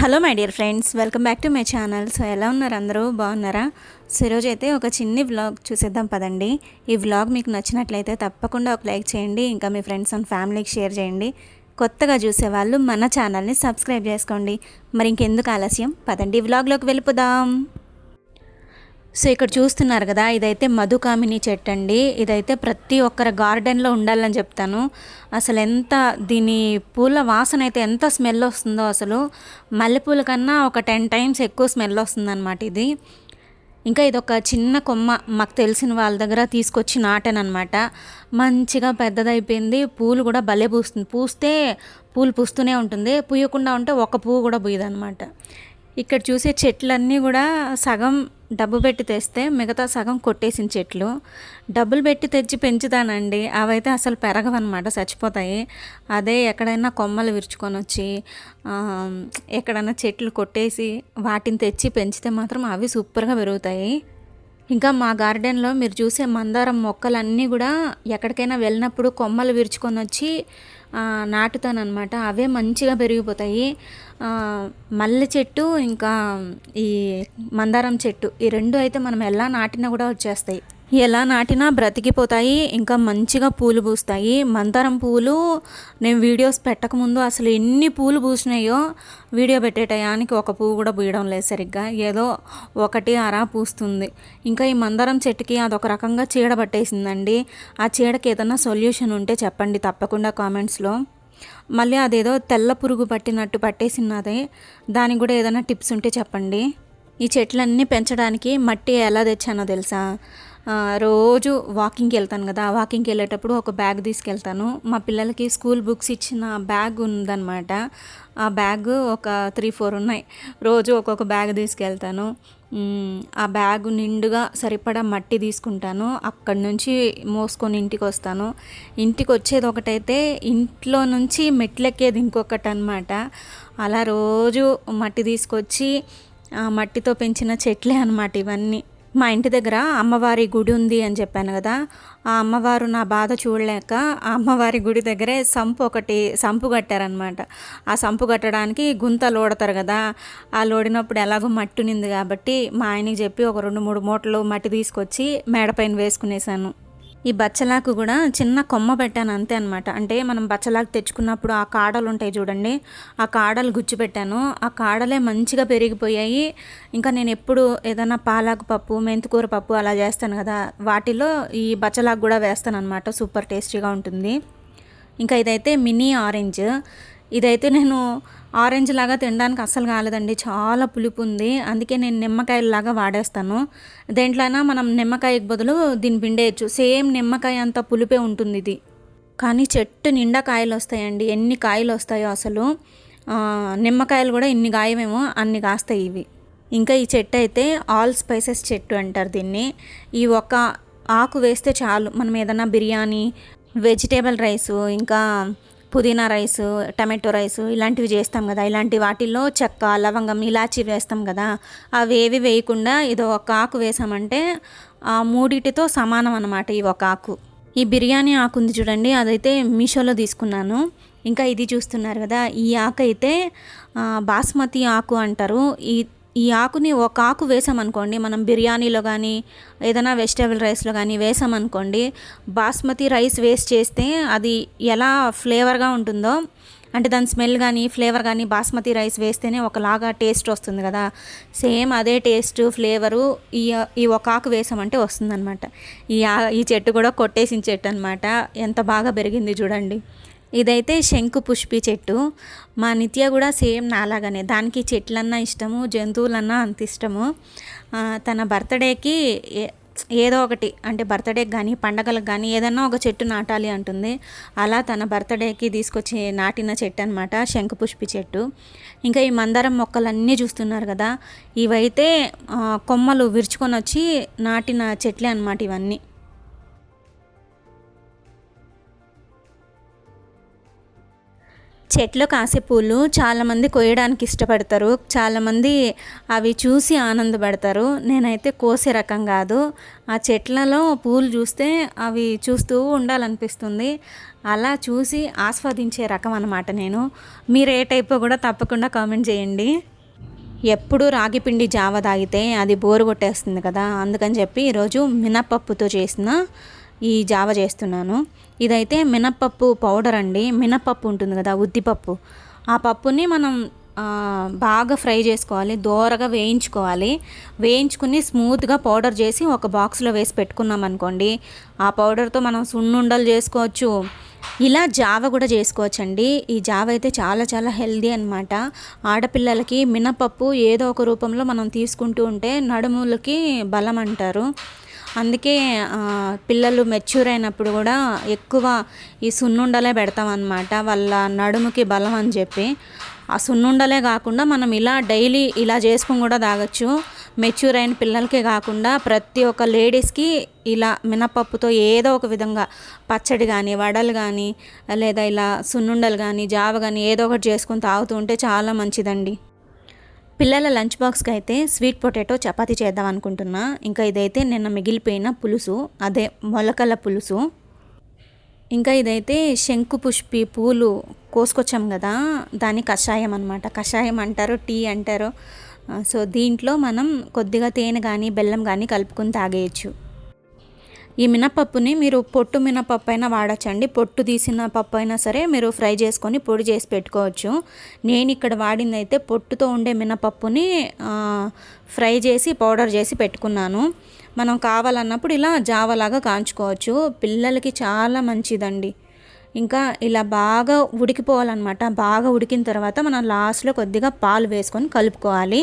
Hello my dear friends. Welcome back to my channel. So ఎలా ఉన్నారు అందరూ? బాగున్నారా? సో ఈరోజు అయితే ఒక చిన్ని వ్లాగ్ చూసేద్దాం పదండి. ఈ వ్లాగ్ మీకు నచ్చినట్లయితే తప్పకుండా ఒక లైక్ చేయండి ఇంకా మీ ఫ్రెండ్స్ అండ్ ఫ్యామిలీకి షేర్ చేయండి. కొత్తగా చూసేవాళ్ళు మన ఛానల్ని సబ్స్క్రైబ్ చేసుకోండి. మరి ఇంకెందుకు ఆలస్యం? పదండి వ్లాగ్లోకి వెళ్ళిపోదాం. సో ఇక్కడ చూస్తున్నారు కదా ఇదైతే మధుకామిని చెట్టు అండి ఇదైతే ప్రతి ఒక్కరి గార్డెన్లో ఉండాలని చెప్తాను. అసలు ఎంత దీని పూల వాసన అయితే ఎంత స్మెల్ వస్తుందో అసలు. మల్లెపూల కన్నా ఒక టెన్ టైమ్స్ ఎక్కువ స్మెల్ వస్తుందన్నమాట ఇది. ఇంకా ఇది ఒక చిన్న కొమ్మ మాకు తెలిసిన వాళ్ళ దగ్గర తీసుకొచ్చి నాటానమాట మంచిగా పెద్దదైపోయింది. పూలు కూడా భలే పూస్తుంది. పూస్తే పూలు పూస్తూనే ఉంటుంది. పూయకుండా ఉంటే ఒక పువ్వు కూడా పూయదనమాట ఇక్కడ చూసే చెట్లన్నీ కూడా సగం డబ్బు పెట్టి తెస్తే మిగతా సగం కొట్టేసిన చెట్లు. డబ్బులు పెట్టి తెచ్చి పెంచుతానండి. అవైతే అసలు పెరగవన్నమాట చచ్చిపోతాయి. అదే ఎక్కడైనా కొమ్మలు విరుచుకొని వచ్చి ఎక్కడైనా చెట్లు కొట్టేసి వాటిని తెచ్చి పెంచితే మాత్రం అవి సూపర్గా పెరుగుతాయి. ఇంకా మా గార్డెన్లో మీరు చూసే మందారం మొక్కలన్నీ కూడా ఎక్కడికైనా వెళ్ళినప్పుడు కొమ్మలు విరుచుకొని వచ్చి నాటుతానమాట అవే మంచిగా పెరిగిపోతాయి. మల్లె చెట్టు ఇంకా ఈ మందారం చెట్టు ఈ రెండు అయితే మనం ఎలా నాటినా కూడా వచ్చేస్తాయి. ఎలా నాటినా బ్రతికిపోతాయి ఇంకా మంచిగా పూలు పూస్తాయి. మందారం పూలు నేను వీడియోస్ పెట్టకముందు అసలు ఎన్ని పూలు పూసినాయో వీడియో పెట్టే టయానికి ఒక పువ్వు కూడా పూయడం లేదు సరిగ్గా. ఏదో ఒకటి అరా పూస్తుంది. ఇంకా ఈ మందారం చెట్టుకి అదొక రకంగా చీడ పట్టేసిందండి. ఆ చీడకి ఏదైనా సొల్యూషన్ ఉంటే చెప్పండి తప్పకుండా కామెంట్స్లో. మళ్ళీ అదేదో తెల్ల పురుగు పట్టినట్టు పట్టేసినది. దానికి కూడా ఏదైనా టిప్స్ ఉంటే చెప్పండి. ఈ చెట్లన్నీ పెంచడానికి మట్టి ఎలా తెచ్చానో తెలుసా? రోజు వాకింగ్కి వెళ్తాను కదా. వాకింగ్కి వెళ్ళేటప్పుడు ఒక బ్యాగ్ తీసుకెళ్తాను. మా పిల్లలకి స్కూల్ బుక్స్ ఇచ్చిన బ్యాగ్ ఉందన్నమాట. ఆ బ్యాగ్ ఒక త్రీ ఫోర్ ఉన్నాయి. రోజు ఒక్కొక్క బ్యాగ్ తీసుకెళ్తాను. ఆ బ్యాగ్ నిండుగా సరిపడా మట్టి తీసుకుంటాను. అక్కడి నుంచి మోసుకొని ఇంటికి వస్తాను. ఇంటికి వచ్చేది ఒకటైతే ఇంట్లో నుంచి మెట్లెక్కేది ఇంకొకటి అనమాట అలా రోజు మట్టి తీసుకొచ్చి ఆ మట్టితో పెంచిన చెట్లే అనమాట ఇవన్నీ. మా ఇంటి దగ్గర అమ్మవారి గుడి ఉంది అని చెప్పాను కదా ఆ అమ్మవారు నా బాధ చూడలేక ఆ అమ్మవారి గుడి దగ్గరే సంపు ఒకటి సంపు కట్టారనమాట ఆ సంపు కట్టడానికి గుంత లోడతారు కదా ఆ లోడినప్పుడు ఎలాగో మట్టి ఉంది కాబట్టి మా ఆయనకి చెప్పి ఒక రెండు మూడు మూటలు మట్టి తీసుకొచ్చి మేడపైన వేసుకునేసాను. ఈ బచ్చలాకు కూడా చిన్న కొమ్మ పెట్టాను అంతే అనమాట అంటే మనం బచ్చలాకు తెచ్చుకున్నప్పుడు ఆ కాడలు ఉంటాయి చూడండి. ఆ కాడలు గుచ్చి పెట్టాను ఆ కాడలే మంచిగా పెరిగిపోయాయి. ఇంకా నేను ఎప్పుడు ఏదైనా పాలాకు పప్పు మెంతికూర పప్పు అలా చేస్తాను కదా వాటిలో ఈ బచ్చలాకు కూడా వేస్తాను అనమాట సూపర్ టేస్టీగా ఉంటుంది. ఇంకా ఇదైతే మినీ ఆరెంజ్. ఇదైతే నేను ఆరెంజ్ లాగా తినడానికి అస్సలు కాలేదండి. చాలా పులుపు ఉంది. అందుకే నేను నిమ్మకాయలాగా వాడేస్తాను. దేంట్లోనైనా మనం నిమ్మకాయకి బదులు దీన్ని పిండేయచ్చు సేమ్ నిమ్మకాయ అంత పులిపే ఉంటుంది ఇది. కానీ చెట్టు నిండా కాయలు వస్తాయండి. ఎన్ని కాయలు వస్తాయో అసలు. నిమ్మకాయలు కూడా ఇన్ని గాయమేమో అన్ని కాస్తాయి ఇవి. ఇంకా ఈ చెట్టు అయితే ఆల్ స్పైసెస్ చెట్టు అంటారు దీన్ని. ఈ ఒక్క ఆకు వేస్తే చాలు. మనం ఏదైనా బిర్యానీ వెజిటేబుల్ రైస్ ఇంకా పుదీనా రైస్ టమాటో రైస్ ఇలాంటివి చేస్తాం కదా. ఇలాంటి వాటిల్లో చెక్క లవంగం ఇలాచి వేస్తాం కదా. అవి ఏవి వేయకుండా ఇది ఒక ఆకు వేసామంటే ఆ మూడిటితో సమానం అనమాట ఈ ఒక ఆకు. ఈ బిర్యానీ ఆకు ఉంది చూడండి అదైతే మీషోలో తీసుకున్నాను. ఇంకా ఇది చూస్తున్నారు కదా ఈ ఆకు అయితే బాస్మతి ఆకు అంటారు. ఈ ఈ ఆకుని ఒక ఆకు వేసామనుకోండి మనం బిర్యానీలో కానీ ఏదైనా వెజిటేబుల్ రైస్లో కానీ వేసామనుకోండి బాస్మతి రైస్ వేస్ట్ చేస్తే అది ఎలా ఫ్లేవర్గా ఉంటుందో అంటే దాని స్మెల్ కానీ ఫ్లేవర్ కానీ బాస్మతి రైస్ వేస్తేనే ఒకలాగా టేస్ట్ వస్తుంది కదా. సేమ్ అదే టేస్ట్ ఫ్లేవరు ఈ ఈ ఒక ఆకు వేసామంటే వస్తుందన్నమాట. ఈ ఈ చెట్టు కూడా కొట్టేసిన చెట్టు అనమాట ఎంత బాగా పెరిగింది చూడండి. ఇదైతే శంకు పుష్పి చెట్టు. మా నిత్య కూడా సేమ్ నాలాగానే. దానికి చెట్లన్నా ఇష్టము జంతువులన్నా అంత ఇష్టము. తన బర్త్డేకి ఏ- ఏదో ఒకటి అంటే బర్త్డేకి కానీ పండగలకు కానీ ఏదన్నా ఒక చెట్టు నాటాలి అంటుంది. అలా తన బర్త్డేకి తీసుకొచ్చి నాటిన చెట్టు అనమాట శంకుపుష్పి చెట్టు. ఇంకా ఈ మందారం మొక్కలన్నీ చూస్తున్నారు కదా ఇవైతే కొమ్మలు విరుచుకొని వచ్చి నాటిన చెట్లే అనమాట ఇవన్నీ. చెట్లు కాసే పూలు చాలామంది కోయడానికి ఇష్టపడతారు. చాలామంది అవి చూసి ఆనందపడతారు. నేనైతే కోసే రకం కాదు. ఆ చెట్లలో పూలు చూస్తే అవి చూస్తూ ఉండాలనిపిస్తుంది. అలా చూసి ఆస్వాదించే రకం అనమాట నేను. మీరు ఏ టైప్ కూడా తప్పకుండా కామెంట్ చేయండి. ఎప్పుడు రాగిపిండి జావ తాగితే అది బోరు కొట్టేస్తుంది కదా. అందుకని చెప్పి ఈరోజు మినప్పప్పుతో చేసిన ఈ జావ చేస్తున్నాను. ఇదైతే మినప్పప్పు పౌడర్ అండి. మినప్పప్పు ఉంటుంది కదా ఉద్దిపప్పు. ఆ పప్పుని మనం బాగా ఫ్రై చేసుకోవాలి. దోరగా వేయించుకోవాలి. వేయించుకుని స్మూత్గా పౌడర్ చేసి ఒక బాక్స్లో వేసి పెట్టుకున్నాం అనుకోండి ఆ పౌడర్తో మనం సున్నుండలు చేసుకోవచ్చు. ఇలా జావ కూడా చేసుకోవచ్చండి. ఈ జావ అయితే చాలా చాలా హెల్దీ అనమాట ఆడపిల్లలకి మినపప్పు ఏదో ఒక రూపంలో మనం తీసుకుంటూ ఉంటే నడుములకి బలం అంటారు. అందుకే పిల్లలు మెచ్యూర్ అయినప్పుడు కూడా ఎక్కువ ఈ సున్నుండలే పెడతాం అనమాట వాళ్ళ నడుముకి బలం అని చెప్పి. ఆ సున్నుండలే కాకుండా మనం ఇలా డైలీ ఇలా చేసుకుని కూడా తాగొచ్చు. మెచ్యూర్ అయిన పిల్లలకే కాకుండా ప్రతి ఒక్క లేడీస్కి ఇలా మినపప్పుతో ఏదో ఒక విధంగా పచ్చడి కానీ వడలు కానీ లేదా ఇలా సున్నుండలు కానీ జావ కానీ ఏదో ఒకటి చేసుకుని తాగుతూ ఉంటే చాలా మంచిదండి. పిల్లల లంచ్ బాక్స్కి అయితే స్వీట్ పొటాటో చపాతీ చేద్దాం అనుకుంటున్నా. ఇంకా ఇదైతే నిన్న మిగిలిపోయిన పులుసు. అదే మొలకల పులుసు. ఇంకా ఇదైతే శంకు పుష్పి పూలు కోసుకొచ్చాం కదా దాని కషాయం అనమాట కషాయం అంటారు టీ అంటారు. సో దీంట్లో మనం కొద్దిగా తేనె కానీ బెల్లం కానీ కలుపుకొని తాగేయచ్చు. ఈ మినపప్పుని మీరు పొట్టు మినపప్పు అయినా వాడచ్చండి. పొట్టు తీసిన పప్పు అయినా సరే మీరు ఫ్రై చేసుకొని పొడి చేసి పెట్టుకోవచ్చు. నేను ఇక్కడ వాడింది అయితే పొట్టుతో ఉండే మినపప్పుని ఫ్రై చేసి పౌడర్ చేసి పెట్టుకున్నాను. మనం కావాలన్నప్పుడు ఇలా జావలాగా కాంచుకోవచ్చు. పిల్లలకి చాలా మంచిదండి. ఇంకా ఇలా బాగా ఉడికిపోవాలన్నమాట. బాగా ఉడికిన తర్వాత మనం లాస్ట్లో కొద్దిగా పాలు వేసుకొని కలుపుకోవాలి.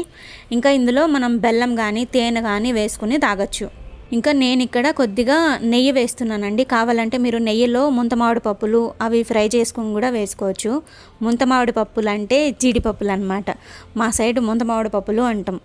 ఇంకా ఇందులో మనం బెల్లం కానీ తేనె కానీ వేసుకుని తాగొచ్చు. ఇంకా నేను ఇక్కడ కొద్దిగా నెయ్యి వేస్తున్నానండి. కావాలంటే మీరు నెయ్యిలో ముంతమామిడి పప్పులు అవి ఫ్రై చేసుకుని కూడా వేసుకోవచ్చు. ముంతమామిడి పప్పులు అంటే జీడిపప్పులు అనమాట మా సైడ్ ముంతమామిడి పప్పులు అంటాం.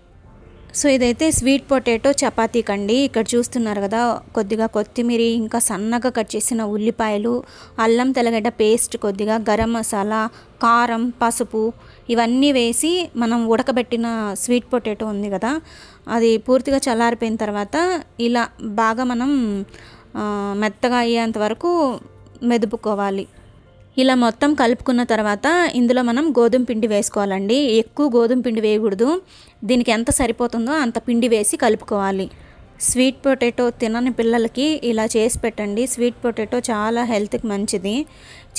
సో ఇదైతే స్వీట్ పొటాటో చపాతీ కండి. ఇక్కడ చూస్తున్నారు కదా కొద్దిగా కొత్తిమీర ఇంకా సన్నగా కట్ చేసిన ఉల్లిపాయలు అల్లం తెల్లగడ్డ పేస్ట్ కొద్దిగా గరం మసాలా కారం పసుపు ఇవన్నీ వేసి మనం ఉడకబెట్టిన స్వీట్ పొటాటో ఉంది కదా అది పూర్తిగా చల్లారిపోయిన తర్వాత ఇలా బాగా మనం మెత్తగా అయ్యేంత వరకు మెదుపుకోవాలి. ఇలా మొత్తం కలుపుకున్న తర్వాత ఇందులో మనం గోధుమ పిండి వేసుకోవాలండి. ఎక్కువ గోధుమ పిండి వేయకూడదు. దీనికి ఎంత సరిపోతుందో అంత పిండి వేసి కలుపుకోవాలి. స్వీట్ పొటాటో తినని పిల్లలకి ఇలా చేసి పెట్టండి. స్వీట్ పొటాటో చాలా హెల్త్కి మంచిది.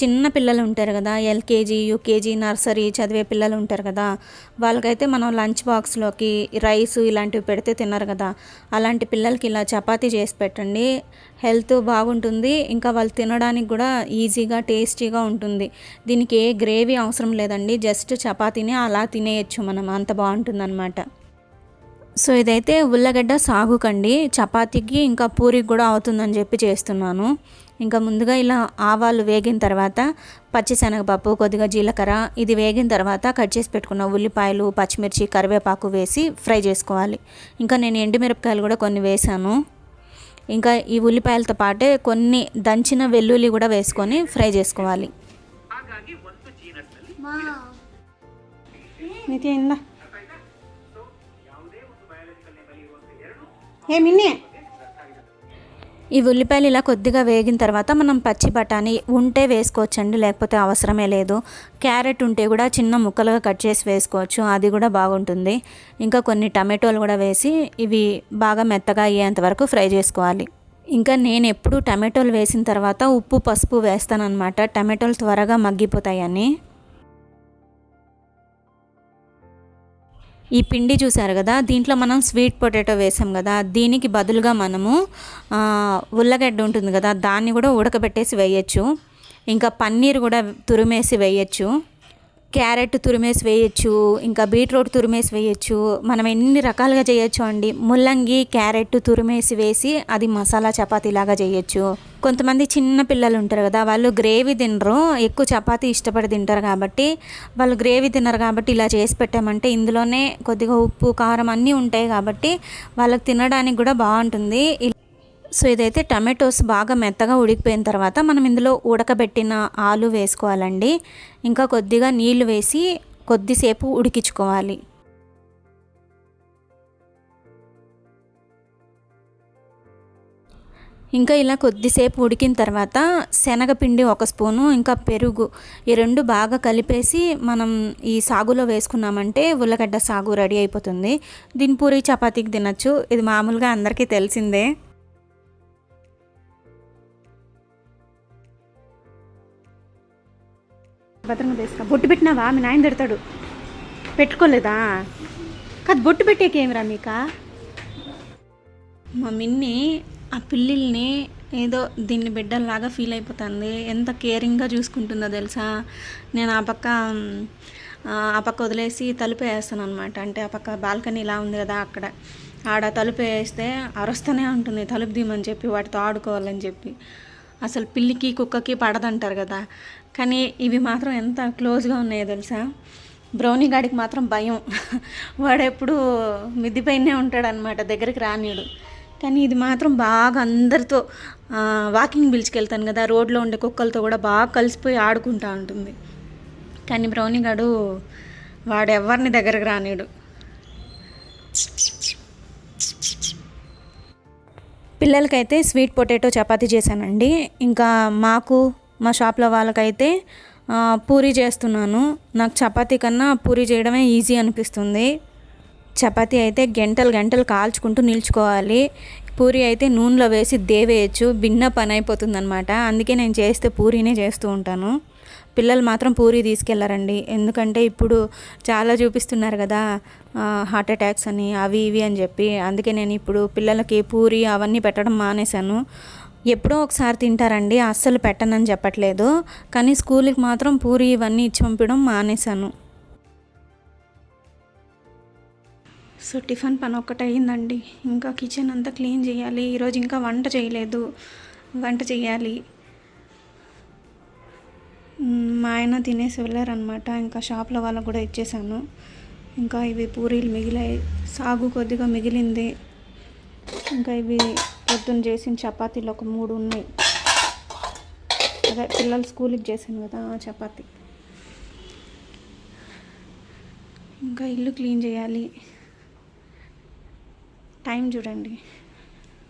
చిన్న పిల్లలు ఉంటారు కదా ఎల్కేజీ యూకేజీ నర్సరీ చదివే పిల్లలు ఉంటారు కదా వాళ్ళకైతే మనం లంచ్ బాక్స్లోకి రైస్ ఇలాంటివి పెడితే తిన్నారు కదా. అలాంటి పిల్లలకి ఇలా చపాతీ చేసి పెట్టండి. హెల్త్ బాగుంటుంది. ఇంకా వాళ్ళు తినడానికి కూడా ఈజీగా టేస్టీగా ఉంటుంది. దీనికి ఏ గ్రేవీ అవసరం లేదండి. జస్ట్ చపాతీని అలా తినేయచ్చు మనం. అంత బాగుంటుందన్నమాట. సో ఇదైతే ఉల్లగడ్డ సాగుకండి. చపాతీకి ఇంకా పూరికి కూడా అవుతుందని చెప్పి చేస్తున్నాను. ఇంకా ముందుగా ఇలా ఆవాలు వేగిన తర్వాత పచ్చిశనగపప్పు కొద్దిగా జీలకర్ర ఇది వేగిన తర్వాత కట్ చేసి పెట్టుకున్న ఉల్లిపాయలు పచ్చిమిర్చి కరివేపాకు వేసి ఫ్రై చేసుకోవాలి. ఇంకా నేను ఎండుమిరపకాయలు కూడా కొన్ని వేసాను. ఇంకా ఈ ఉల్లిపాయలతో పాటే కొన్ని దంచిన వెల్లుల్లి కూడా వేసుకొని ఫ్రై చేసుకోవాలి. ఏ ఈ ఉల్లిపాయలు ఇలా కొద్దిగా వేగిన తర్వాత మనం పచ్చి బఠానీ ఉంటే వేసుకోవచ్చండి లేకపోతే అవసరమే లేదు. క్యారెట్ ఉంటే కూడా చిన్న ముక్కలుగా కట్ చేసి వేసుకోవచ్చు అది కూడా బాగుంటుంది. ఇంకా కొన్ని టమాటోలు కూడా వేసి ఇవి బాగా మెత్తగా అయ్యేంత వరకు ఫ్రై చేసుకోవాలి. ఇంకా నేను ఎప్పుడు టమాటోలు వేసిన తర్వాత ఉప్పు పసుపు వేస్తానన్నమాట. టమాటోలు త్వరగా మగ్గిపోతాయని. ఈ పిండి చూసారు కదా దీంట్లో మనం స్వీట్ పొటాటో వేసాం కదా దీనికి బదులుగా మనము ఉల్లగడ్డ ఉంటుంది కదా దాన్ని కూడా ఉడకబెట్టేసి వేయచ్చు. ఇంకా పన్నీర్ కూడా తురిమేసి వేయచ్చు. క్యారెట్ తురిమేసి వేయచ్చు ఇంకా బీట్రూట్ తురిమేసి వేయచ్చు. మనం ఎన్ని రకాలుగా చేయొచ్చు అండి? ముల్లంగి క్యారెట్ తురిమేసి వేసి అది మసాలా చపాతీ లాగా చేయొచ్చు. కొంతమంది చిన్న పిల్లలు ఉంటారు కదా వాళ్ళు గ్రేవీ తినరు ఎక్కువ చపాతీ ఇష్టపడి తింటారు కాబట్టి వాళ్ళు గ్రేవీ తినరు కాబట్టి ఇలా చేసి పెట్టామంటే ఇందులోనే కొద్దిగా ఉప్పు కారం అన్నీ ఉంటాయి కాబట్టి వాళ్ళకి తినడానికి కూడా బాగుంటుంది. సో ఇదైతే టమాటోస్ బాగా మెత్తగా ఉడికిపోయిన తర్వాత మనం ఇందులో ఉడకబెట్టిన ఆలు వేసుకోవాలండి. ఇంకా కొద్దిగా నీళ్ళు వేసి కొద్దిసేపు ఉడికించుకోవాలి. ఇంకా ఇలా కొద్దిసేపు ఉడికిన తర్వాత శనగపిండి ఒక స్పూను ఇంకా పెరుగు ఈ రెండు బాగా కలిపేసి మనం ఈ సాగులో వేసుకున్నామంటే ఉల్లగడ్డ సాగు రెడీ అయిపోతుంది. దీని పూరి చపాతీకి తినచ్చు. ఇది మామూలుగా అందరికీ తెలిసిందే. భద్రంగా తీసుకురా బొట్టు పెట్టినావా? మీ నాయన తిడతాడు. పెట్టుకోలేదా? కాదు బొట్టు పెట్టేకేమిరా మీక? మా మిన్ని ఆ పిల్లిల్ని ఏదో దీన్ని బిడ్డల్లాగా ఫీల్ అయిపోతుంది. ఎంత కేరింగ్గా చూసుకుంటుందో తెలుసా? నేను ఆ పక్క ఆ, పక్క వదిలేసి తలుపు వేస్తాను అనమాట అంటే ఆ పక్క బాల్కనీ ఇలా ఉంది కదా అక్కడ. ఆడ తలుపు వేస్తే అరుస్తూనే ఉంటుంది. తలుపు దీమని చెప్పి వాటితో ఆడుకోవాలని చెప్పి. అసలు పిల్లికి కుక్కకి పడదంటారు కదా. కానీ ఇవి మాత్రం ఎంత క్లోజ్గా ఉన్నాయో తెలుసా? బ్రౌనీ గాడికి మాత్రం భయం. వాడు ఎప్పుడు మిద్దిపైనే ఉంటాడనమాట దగ్గరికి రానీడు కానీ ఇది మాత్రం బాగా అందరితో వాకింగ్ పిలుచుకెళ్తాను కదా రోడ్లో ఉండే కుక్కలతో కూడా బాగా కలిసిపోయి ఆడుకుంటూ ఉంటుంది. కానీ బ్రౌనీ గాడు వాడు ఎవరిని దగ్గరకు రానీడు పిల్లలకైతే స్వీట్ పొటాటో చపాతీ చేశానండి. ఇంకా మాకు మా షాప్లో వాళ్ళకైతే పూరి పూరీ చేస్తున్నాను. నాకు చపాతీ కన్నా పూరీ చేయడమే ఈజీ అనిపిస్తుంది. చపాతీ అయితే గంటలు గంటలు కాల్చుకుంటూ నిల్చుకోవాలి. పూరి అయితే నూనెలో వేసి దేవేయచ్చు. భిన్న పని అయిపోతుంది అనమాట అందుకే నేను చేస్తే పూరీనే చేస్తూ ఉంటాను. పిల్లలు మాత్రం పూరి తీసుకెళ్ళారండి. ఎందుకంటే ఇప్పుడు చాలా చూపిస్తున్నారు కదా హార్ట్ అటాక్స్ అని అవి ఇవి అని చెప్పి. అందుకే నేను ఇప్పుడు పిల్లలకి పూరి అవన్నీ పెట్టడం మానేశాను. ఎప్పుడో ఒకసారి తింటారండి అస్సలు పెట్టనని చెప్పట్లేదు. కానీ స్కూల్కి మాత్రం పూరి ఇవన్నీ ఇచ్చి పంపించడం మానేశాను. సో టిఫిన్ పని ఒక్కటి అయ్యిందండి ఇంకా కిచెన్ అంతా క్లీన్ చేయాలి. ఈరోజు ఇంకా వంట చేయలేదు. వంట చేయాలి. మా ఆయన తినేసి వెళ్ళారనమాట ఇంకా షాప్లో వాళ్ళకు కూడా ఇచ్చేసాను. ఇంకా ఇవి పూరీలు మిగిలాయి సాగు కొద్దిగా మిగిలింది. ఇంకా ఇవి పొద్దున్న చేసిన చపాతీలు ఒక మూడు ఉన్నాయి. అదే పిల్లలు స్కూల్కి చేశాను కదా ఆ చపాతీ. ఇంకా ఇల్లు క్లీన్ చేయాలి. టైం చూడండి.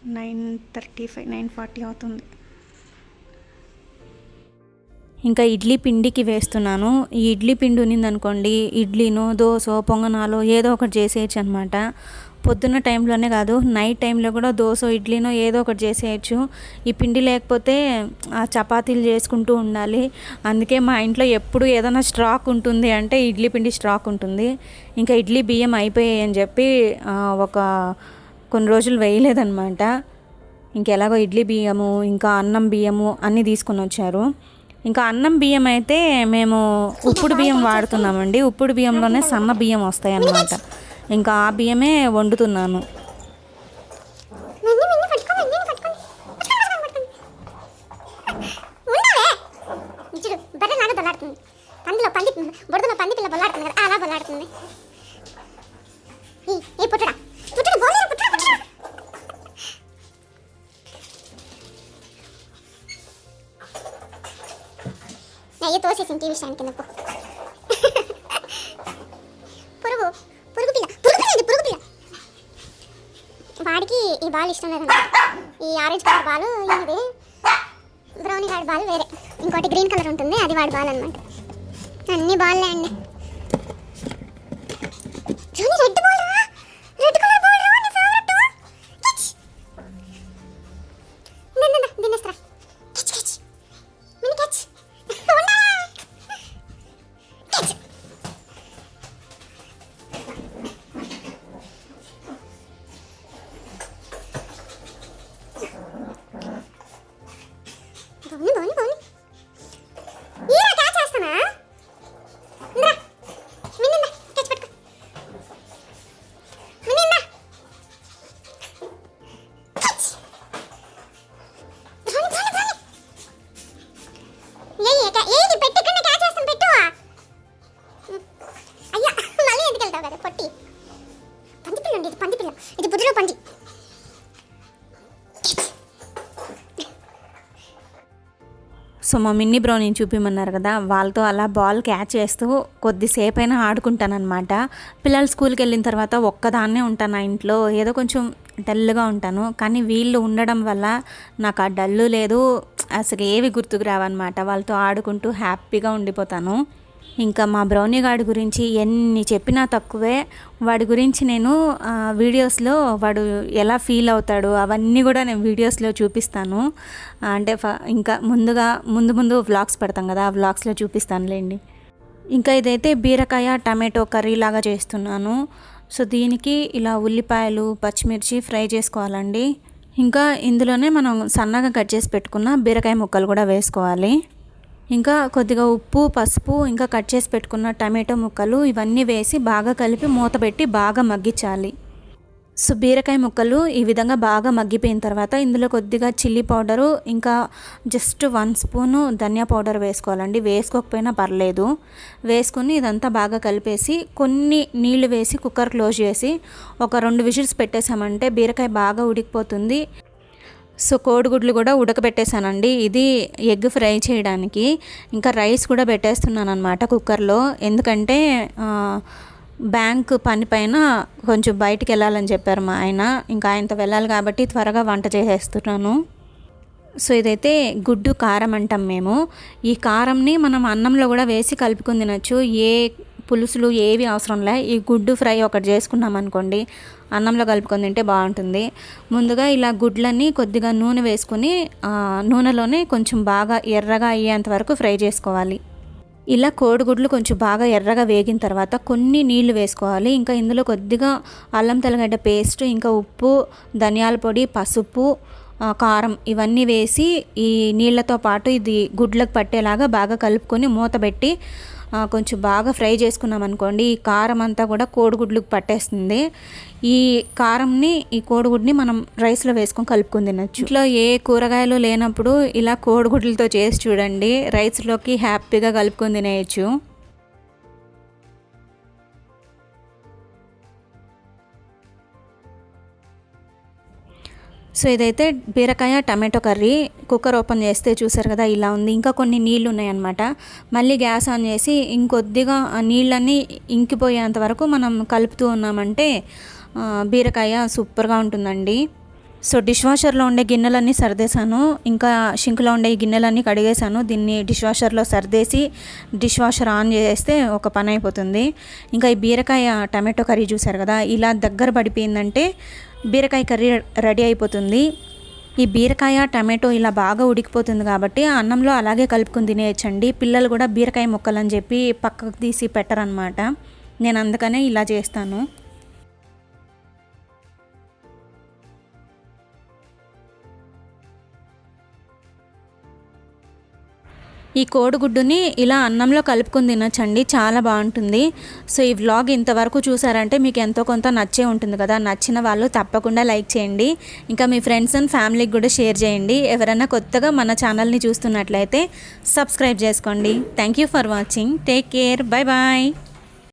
Nine thirty five nine forty అవుతుంది. ఇంకా ఇడ్లీ పిండికి వేస్తున్నాను. ఈ ఇడ్లీ పిండి ఉన్నిందనుకోండి ఇడ్లీనో దోశ పొంగనాలో ఏదో ఒకటి చేసేయచ్చు అనమాట పొద్దున్న టైంలోనే కాదు నైట్ టైంలో కూడా దోశ ఇడ్లీనో ఏదో ఒకటి చేసేయచ్చు. ఈ పిండి లేకపోతే ఆ చపాతీలు చేసుకుంటూ ఉండాలి. అందుకే మా ఇంట్లో ఎప్పుడు ఏదైనా స్టాక్ ఉంటుంది అంటే ఇడ్లీ పిండి స్టాక్ ఉంటుంది. ఇంకా ఇడ్లీ బియ్యం అయిపోయాయి అని చెప్పి ఒక కొన్ని రోజులు వేయలేదన్నమాట. ఇంకెలాగో ఇడ్లీ బియ్యము ఇంకా అన్నం బియ్యము అన్నీ తీసుకొని వచ్చారు. ఇంకా అన్నం బియ్యం అయితే మేము ఉప్పుడు బియ్యం వాడుతున్నామండి. ఉప్పుడు బియ్యంలోనే సన్న బియ్యం వస్తాయి అన్నమాట ఇంకా ఆ బియ్యమే వండుతున్నాను. పందిలో పంది బుడదలో పంది పిల్ల బొల్లాడుతుంది కదా అలా బొల్లాడుతుంది ఏ పుట్టుడా బోలేరు అయ్యో తోసేసింది టీవీ స్టాండ్ కింద పో. పురుగు పురుగు పిల్ల పురుగు పిల్ల ఇది పురుగు పిల్ల వాడికి ఈ బాల్ ఇష్టం లేదన్నమాట ఈ ఆరెంజ్ కలర్ బాల్ ఇది. బ్రౌనీ కలర్ బాల్ వేరే. ఇంకోటి గ్రీన్ కలర్ ఉంటుంది అది వాడి బాల్ అనమాట అన్ని బాల్లే అండి. రెడ్ బాల్ సో మా మిన్ని బ్రౌనీని చూపిమన్నారు కదా వాళ్ళతో అలా బాల్ క్యాచ్ చేస్తూ కొద్దిసేపు అయినా ఆడుకుంటానన్నమాట. పిల్లలు స్కూల్కి వెళ్ళిన తర్వాత ఒక్కదాన్నే ఉంటాను ఆ ఇంట్లో ఏదో కొంచెం డల్గా ఉంటాను. కానీ వీళ్ళు ఉండడం వల్ల నాకు ఆ డల్లు లేదు అసలు ఏవి గుర్తుకు రావన్నమాట. వాళ్ళతో ఆడుకుంటూ హ్యాపీగా ఉండిపోతాను. ఇంకా మా బ్రౌనీ గాడి గురించి ఎన్ని చెప్పినా తక్కువే. వాడి గురించి నేను వీడియోస్లో వాడు ఎలా ఫీల్ అవుతాడు అవన్నీ కూడా నేను వీడియోస్లో చూపిస్తాను. అంటే ఫ- ఇంకా ముందుగా ముందు ముందు వ్లాగ్స్ పెడతాం కదా ఆ వ్లాగ్స్లో చూపిస్తానులేండి. ఇంకా ఇదైతే బీరకాయ టమాటో కర్రీ లాగా చేస్తున్నాను. సో దీనికి ఇలా ఉల్లిపాయలు పచ్చిమిర్చి ఫ్రై చేసుకోవాలండి. ఇంకా ఇందులోనే మనం సన్నగా కట్ చేసి పెట్టుకున్న బీరకాయ ముక్కలు కూడా వేసుకోవాలి. ఇంకా కొద్దిగా ఉప్పు పసుపు ఇంకా కట్ చేసి పెట్టుకున్న టమాటో ముక్కలు ఇవన్నీ వేసి బాగా కలిపి మూత పెట్టి బాగా మగ్గించాలి. సో బీరకాయ ముక్కలు ఈ విధంగా బాగా మగ్గిపోయిన తర్వాత ఇందులో కొద్దిగా చిల్లీ పౌడరు ఇంకా జస్ట్ వన్ స్పూను ధనియా పౌడర్ వేసుకోవాలండి. వేసుకోకపోయినా పర్లేదు. వేసుకుని ఇదంతా బాగా కలిపేసి కొన్ని నీళ్ళు వేసి కుక్కర్ క్లోజ్ చేసి ఒక రెండు విజిల్స్ పెట్టేసామంటే బీరకాయ బాగా ఉడికిపోతుంది. సో కోడిగుడ్లు కూడా ఉడకబెట్టేశానండి. ఇది ఎగ్ ఫ్రై చేయడానికి. ఇంకా రైస్ కూడా పెట్టేస్తున్నాను అనమాట కుక్కర్లో. ఎందుకంటే బ్యాంక్ పని పైన కొంచెం బయటికి వెళ్ళాలని చెప్పారు మా ఆయన. ఇంకా ఆయనతో వెళ్ళాలి కాబట్టి త్వరగా వంట చేసేస్తున్నాను. సో ఇదైతే గుడ్డు కారం అంటాం మేము. ఈ కారంని మనం అన్నంలో కూడా వేసి కలుపుకొని తినచ్చు. ఏ పులుసులు ఏవి అవసరం లే. ఈ గుడ్డు ఫ్రై ఒకటి చేసుకున్నాం అనుకోండి అన్నంలో కలుపుకొని తింటే బాగుంటుంది. ముందుగా ఇలా గుడ్లన్నీ కొద్దిగా నూనె వేసుకుని నూనెలోనే కొంచెం బాగా ఎర్రగా అయ్యేంత వరకు ఫ్రై చేసుకోవాలి. ఇలా కోడిగుడ్లు కొంచెం బాగా ఎర్రగా వేగిన తర్వాత కొన్ని నీళ్ళు వేసుకోవాలి. ఇంకా ఇందులో కొద్దిగా అల్లం తెల్లగడ్డ పేస్ట్ ఇంకా ఉప్పు ధనియాల పొడి పసుపు కారం ఇవన్నీ వేసి ఈ నీళ్ళతో పాటు ఇది గుడ్లకు పట్టేలాగా బాగా కలుపుకొని మూత పెట్టి కొంచెం బాగా ఫ్రై చేసుకున్నాం అనుకోండి ఈ కారం అంతా కూడా కోడిగుడ్లకు పట్టేస్తుంది. ఈ కారంని ఈ కోడిగుడ్ని మనం రైస్లో వేసుకొని కలుపుకుని తినచ్చు. ఇంట్లో ఏ కూరగాయలు లేనప్పుడు ఇలా కోడిగుడ్లతో చేసి చూడండి రైస్లోకి హ్యాపీగా కలుపుకొని తినేయచ్చు. సో ఇదైతే బీరకాయ టమాటో కర్రీ కుక్కర్ ఓపెన్ చేస్తే చూసారు కదా ఇలా ఉంది. ఇంకా కొన్ని నీళ్ళు ఉన్నాయన్నమాట మళ్ళీ గ్యాస్ ఆన్ చేసి ఇంకొద్దిగా ఆ నీళ్ళన్నీ ఇంకిపోయేంత వరకు మనం కలుపుతూ ఉన్నామంటే బీరకాయ సూపర్గా ఉంటుందండి. సో డిష్ వాషర్లో ఉండే గిన్నెలన్నీ సర్దేశాను. ఇంకా షింక్లో ఉండే ఈ గిన్నెలన్నీ కడిగేశాను. దీన్ని డిష్ వాషర్లో సర్దేసి డిష్ వాషర్ ఆన్ చేస్తే ఒక పని అయిపోతుంది. ఇంకా ఈ బీరకాయ టమాటో కర్రీ చూసారు కదా ఇలా దగ్గర పడిపోయిందంటే బీరకాయ కర్రీ రెడీ అయిపోతుంది. ఈ బీరకాయ టమాటో ఇలా బాగా ఉడికిపోతుంది కాబట్టి అన్నంలో అలాగే కలుపుకొని తినేయచ్చండి. పిల్లలు కూడా బీరకాయ ముక్కలు అని చెప్పి పక్కకు తీసి పెట్టరనమాట నేను అందుకనే ఇలా చేస్తాను. ఈ కోడిగుడ్డుని ఇలా అన్నంలో కలుపుకొని తినొచ్చండి చాలా బాగుంటుంది. సో ఈ వ్లాగ్ ఇంతవరకు చూసారంటే మీకు ఎంతో కొంత నచ్చే ఉంటుంది కదా. నచ్చిన వాళ్ళు తప్పకుండా లైక్ చేయండి. ఇంకా మీ ఫ్రెండ్స్ అండ్ ఫ్యామిలీకి కూడా షేర్ చేయండి. ఎవరైనా కొత్తగా మన ఛానల్ని చూస్తున్నట్లయితే సబ్స్క్రైబ్ చేసుకోండి. Thank you for watching. Take care. Bye bye.